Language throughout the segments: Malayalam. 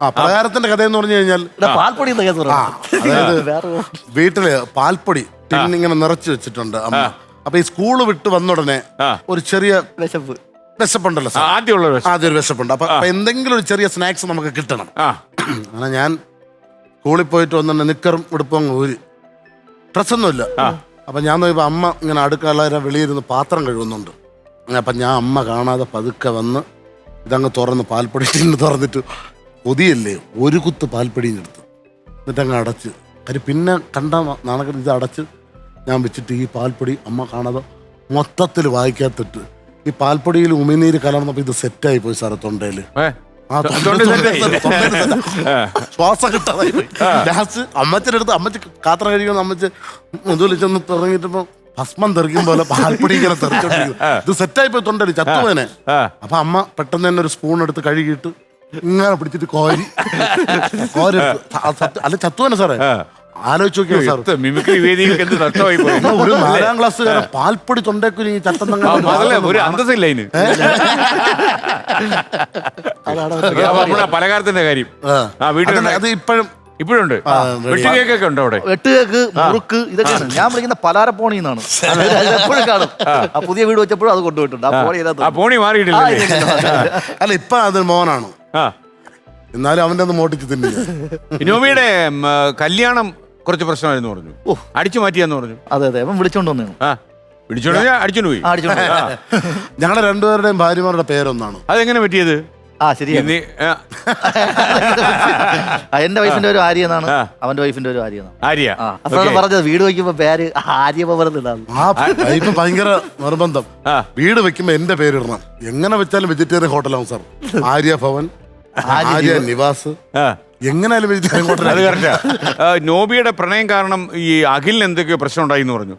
ആ പ്രകാരത്തിന്റെ കഥ എന്ന് പറഞ്ഞു കഴിഞ്ഞാൽ പാൽപ്പൊടി എന്ന് കേസ് ആ അതായത് വീട്ടിൽ പാൽപ്പൊടി ഇങ്ങനെ നിറച്ചു വെച്ചിട്ടുണ്ട് അമ്മ. അപ്പൊ ഈ സ്കൂൾ വിട്ട് വന്ന ഉടനെ ഒരു ചെറിയ വിശപ്പ്. വിശപ്പുണ്ടല്ലോ സാർ. ആദ്യമുള്ള. ആദ്യം ഒരു വിശപ്പുണ്ട്. അപ്പൊ എന്തെങ്കിലും ഒരു ചെറിയ സ്നാക്സ് നമുക്ക് കിട്ടണം. ആ. അങ്ങനെ ഞാൻ സ്കൂളിൽ പോയിട്ട് വന്നിട്ട് നിക്കറും ഉടുപ്പും അങ്ങ് ഊരി. ഡ്രസ്സൊന്നുമില്ല. അപ്പൊ ഞാൻ നോക്കിയപ്പോ അമ്മ ഇങ്ങനെ അടുക്കള വെളിയിരുന്ന് പാത്രം കഴുകുന്നുണ്ട്. അപ്പൊ ഞാൻ അമ്മ കാണാതെ പതുക്കെ വന്ന് ഇതങ്ങ് തുറന്ന് പാൽപ്പൊടി ടിന്ന് തുറന്നിട്ട്. കൊതിയല്ലേ ഒരു കുത്ത് പാൽപ്പടിയും എടുത്ത് എന്നിട്ട് അങ്ങ് അടച്ച്. അത് പിന്നെ കണ്ട നാണക്കെട്ട് ഇത് അടച്ച് ഞാൻ വെച്ചിട്ട് ഈ പാൽപ്പൊടി അമ്മ കാണാതെ മൊത്തത്തിൽ വായിക്കാത്തിട്ട്. ഈ പാൽപ്പൊടിയിൽ ഉമിനീര് കലർന്നപ്പോൾ ഇത് സെറ്റായി പോയി സാറേ തൊണ്ടയിൽ. ശ്വാസം കിട്ടാതായി പോയി. ലാസ്റ്റ് അമ്മച്ചിന്റെ അടുത്ത് അമ്മച്ചി കാത്ര കഴിക്കുന്ന അമ്മച്ച് മുതൽ ചെന്ന് തുടങ്ങിയിട്ടപ്പോ ഭസ്മം തെറിക്കും പോലെ പാൽപ്പൊടി ഇങ്ങനെ തെറിച്ചോണ്ടിരിക്കും ഇത് സെറ്റായി പോയി തൊണ്ടയിൽ ചത്തുവേനെ ആ. അപ്പൊ അമ്മ പെട്ടെന്ന് തന്നെ ഒരു സ്പൂൺ എടുത്ത് കഴുകിയിട്ട് ഇങ്ങനെ പിടിച്ചിട്ട് കോരി. കോരി അല്ല ചത്തു തന്നെ അല്ല ചത്തുവേനെ സാറേ ആലോചിച്ച് നോക്കിയോ സാർ മിമിക്രി വേദികൾക്ക് എന്ത് നഷ്ടമായി പോയി. ഒരു നാലാം ക്ലാസ് പാൽപ്പൊടി അതല്ല ഒരു അന്തസ്സില്ല അതിന്. അതാണ് നമ്മുടെ പലകാരത്തിന്റെ കാര്യം. ആ. വീട്ടിൽ അത് ഇപ്പോഴും ഇപ്പോഴുണ്ട്. വെട്ടുകേക്കൊക്കെ ഉണ്ടോ അവിടെ? വെട്ടുകേക്ക് മുറുക്ക് ഇതൊക്കെയാണ്. ഞാൻ വിളിക്കുന്ന പലാരപ്പോണി എന്നാണ്. എപ്പോഴും കാണും. ആ. പുതിയ വീട് വെച്ചപ്പോഴും അത് കൊണ്ടുപോയിട്ടുണ്ട്. ആ പോണി ആ പോണി മാറിയിട്ടില്ല. അല്ല ഇപ്പൊ അത് മോനാണ്. എന്നാലും അവന്റെ ഒന്ന് മോട്ടിച്ച് തിന്നില്ല. ഇനോമിയുടെ ഉം, ആ, കല്യാണം കുറച്ച് പ്രശ്നമായിരുന്നു പറഞ്ഞു. അടിച്ചു മാറ്റിയെന്ന് പറഞ്ഞു. അതെ അതെ അവൻ വിളിച്ചോണ്ട് വന്നു ആ. പിടിച്ചോണ്ട് പോയി, അടിച്ചോണ്ട് പോയി. അടിച്ചോണ്ട് പോയി. ഞങ്ങളുടെ രണ്ടുപേരുടെയും ഭാര്യമാരുടെ പേരൊന്നാണ്. അതെങ്ങനെ പറ്റിയത്? ആ ശരിയാണ്. ഇനി, ആ, ആ, എന്റെ വൈഫിന്റെ ഒരു ആര്യ എന്നാണ് ആ. അവന്റെ വൈഫിന്റെ ഒരു ആര്യ? എന്നാണ് ആര്യ ആ അപ്പോഴാണ് പറഞ്ഞത് വീട് വയ്ക്കുമ്പോ പേര് ആര്യ പവറുന്നില്ലാന്ന് ആ ഇപ്പൊ ഭയങ്കര നിർബന്ധം. ആ. വീട് വെക്കുമ്പോ എന്റെ പേരിടണം. എങ്ങനെ വെച്ചാലും വെജിറ്റേറിയൻ ഹോട്ടലാണ് സാർ. ആര്യ ഭവൻ ആര്യ നിവാസ്. എങ്ങനെയാലും കറക്റ്റാ ആ, നോബിയുടെ പ്രണയം കാരണം ഈ അഖിലിന് എന്തൊക്കെയോ പ്രശ്നം ഉണ്ടായി എന്ന് പറഞ്ഞു.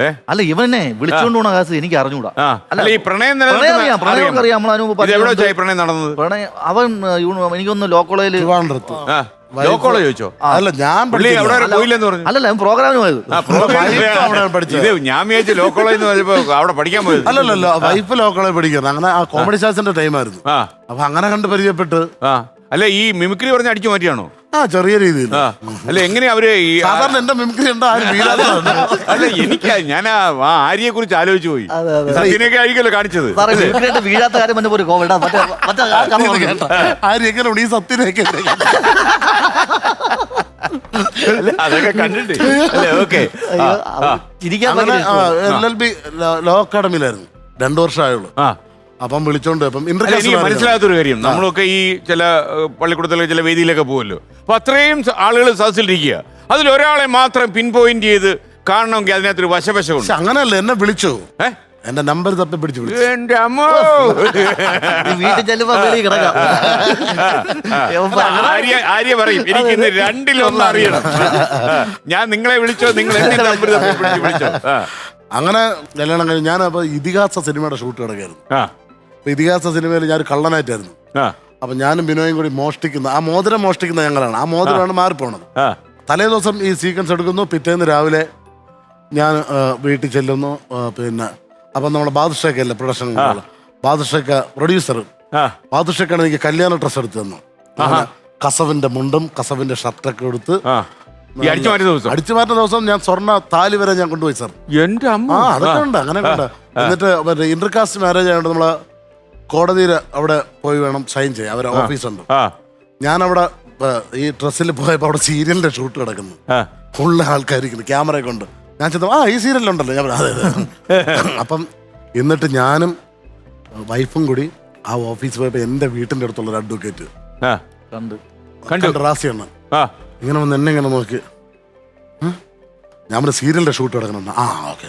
ഏ? അല്ല ഇവനെ വിളിച്ചോണ്ട് പോണ കാസ് എനിക്ക് അറിഞ്ഞൂടാ. ആ. അല്ല ഈ പ്രണയം പ്രണയം അറിയാം പ്രണയം മുമ്പ് എവിടെ പ്രണയം നടന്നത്? പ്രണയം അവൻ ഏഹ്, യൂണി- എനിക്കൊന്ന് ലോ കോളേജിൽ ട്രിവാൻഡ്രത്ത് ആ. ലോക്കോളോ ചോദിച്ചോ? അല്ല ഞാൻ പുള്ളി. അവിടെ വരെ പോയില്ലെന്ന് പറഞ്ഞു. അല്ലല്ല അവൻ പ്രോഗ്രാമിന് പോയത്. ആ, program- വൈഫ് അവിടെയാണ് പഠിച്ചത്. ഇത് ഞാൻ വിചാരിച്ചു ലോ കോളേജ് എന്ന് പറഞ്ഞപ്പോ അവിടെ പഠിക്കാൻ പോയത്. അല്ലല്ലോ വൈഫ് ലോക്കളെ പഠിക്കുന്നത്. അങ്ങനെ ആ കോമഡി സ്റ്റാർസിന്റെ ടൈമായിരുന്നു ആ. അപ്പൊ അങ്ങനെ കണ്ട് പരിചയപ്പെട്ട് ആ. അല്ല ഈ മിമിക്രി പറഞ്ഞ അടിച്ചു മാറ്റിയാണോ? ആ ചെറിയ രീതിയിൽ. ആ അല്ല എങ്ങനെയാ അവർ ഈ സാധാരണ എന്റെ മിമിക്രി എന്താ ആരും വീഴാത്തതാണ് അല്ല എനിക്ക് ഞാൻ ആ ആര്യയെ കുറിച്ച് ആലോചിച്ചു പോയി. അതെ, അതെ. സത്യനൊക്കെ ആയിരിക്കുമല്ലോ കാണിച്ചത്. സാറേ വീഴാത്ത കാര്യം പറഞ്ഞ പോലും കോവിഡ് മറ്റേ മറ്റേ ആ കഥ പറഞ്ഞു. ആരും എങ്ങനെ ഉണ്ട്? ഈ സത്യനൊക്കെ അല്ല, അതൊക്കെ കണ്ടിട്ട്. അല്ലേ ഓക്കെ. അയ്യോ, അവൻ ചിരിക്കാൻ അങ്ങനെ ഭയങ്കര എൽ എൽ ബി ലോ അക്കാഡമിയിലായിരുന്നു. രണ്ടു വർഷമായുള്ളൂ. ആ. അപ്പം വിളിച്ചോണ്ട് അപ്പം അല്ല, എനിക്ക് ഇന്റർകാസ്റ്റ് മനസ്സിലാത്തൊരു കാര്യം. നമ്മളൊക്കെ ഈ ചില ഏഹ്, പള്ളിക്കൂടത്തിലെ ചില വേദിയിലൊക്കെ പോകുമല്ലോ അപ്പൊ അത്രയും ആളുകൾ സദസ്സിലിരിക്കുക. അതിൽ ഒരാളെ മാത്രം പിൻ പോയിന്റ് ചെയ്ത് കാണണമെങ്കിൽ അതിനകത്തൊരു വശവശമുണ്ട്. പക്ഷെ അങ്ങനെയല്ല എന്നെ വിളിച്ചു. ഏ? എന്റെ നമ്പർ തപ്പി പിടിച്ചു വിളിച്ചു. എന്റെ അമ്മോ! ഈ വീട്ടിൽ ചെല്ലുമ്പോ വെളിയിൽ കിടക്കാം. ഇവൻ ആര്യ ആര്യ പറയും എനിക്ക് ഇന്ന് രണ്ടിലൊന്ന് അറിയണം. ഞാൻ നിങ്ങളെ വിളിച്ചോ നിങ്ങൾ നമ്പർ തപ്പി പിടിച്ച് വിളിച്ചോ. ആ. അങ്ങനെ കല്യാണം കഴിഞ്ഞ് ഞാൻ അപ്പൊ ഇതിഹാസ സിനിമയുടെ ഷൂട്ട് കിടക്കായിരുന്നു ആ. അപ്പൊ ഇതിഹാസ സിനിമയിൽ ഞാൻ ഒരു കള്ളനായിട്ടായിരുന്നു. അപ്പൊ ഞാനും ബിനോയും കൂടി മോഷ്ടിക്കുന്ന ആ മോതിരം മോഷ്ടിക്കുന്ന ഞങ്ങളാണ്. ആ മോതിരമാണ് മാറിപ്പോണത്. തലേ ദിവസം ഈ സീക്വൻസ് എടുക്കുന്നു. പിറ്റേന്ന് രാവിലെ ഞാൻ വീട്ടിൽ ചെല്ലുന്നു. പിന്നെ അപ്പം നമ്മുടെ ബാദുഷയ്ക്ക് അല്ലേ പ്രൊഡക്ഷൻ ബാദുഷയ്ക്ക് പ്രൊഡ്യൂസർ ആ. ബാദുഷയ്ക്കാണ് എനിക്ക് കല്യാണ ഡ്രസ്സ് എടുത്തു തന്നു കസവിന്റെ മുണ്ടും കസവിന്റെ ഷർട്ടൊക്കെ എടുത്ത് അടിച്ചു മാറ്റ ദിവസം? അടിച്ചു മാറ്റുന്ന ദിവസം ഞാൻ സ്വർണ താലി വരെ ഞാൻ കൊണ്ടുപോയി സാർ എന്റെ അമ്മ. അതൊക്കെ ഉണ്ട്. അങ്ങനെ ഉണ്ട്. എന്നിട്ട് മറ്റേ ഇന്റർകാസ്റ്റ് മാരേജ് ആയതുകൊണ്ട് നമ്മളെ കോടതിയിൽ അവിടെ പോയി വേണം സൈൻ ചെയ്യാൻ. അവരെ ഓഫീസുണ്ട് ആ. ഞാൻ അവിടെ ഈ ഡ്രസ്സിൽ പോയപ്പോൾ അവിടെ സീരിയലിന്റെ ഷൂട്ട് കിടക്കുന്നു ഫുള്ള് ആൾക്കാർ ആൾക്കാരിക്കുന്നു. ക്യാമറ കൊണ്ട്. ഞാൻ ചെന്നു ആ ഈ സീരിയലുണ്ടല്ലോ ഞാൻ പറഞ്ഞു, അതെ അതെ അപ്പം എന്നിട്ട് ഞാനും വൈഫും കൂടി ആ ഓഫീസ് പോയപ്പോൾ എന്റെ വീട്ടിന്റെ അടുത്തുള്ള ഒരു അഡ്വക്കേറ്റ് ആ. കണ്ട്. കണ്ടു. റാസിയാണ് ആ. ഇങ്ങനെ വന്ന് എന്നെ ഇങ്ങനെ നോക്കി. "ഉം?" ഞാൻ ഒരു സീരിയലിന്റെ ഷൂട്ട് കിടക്കണം ആ ഓക്കെ.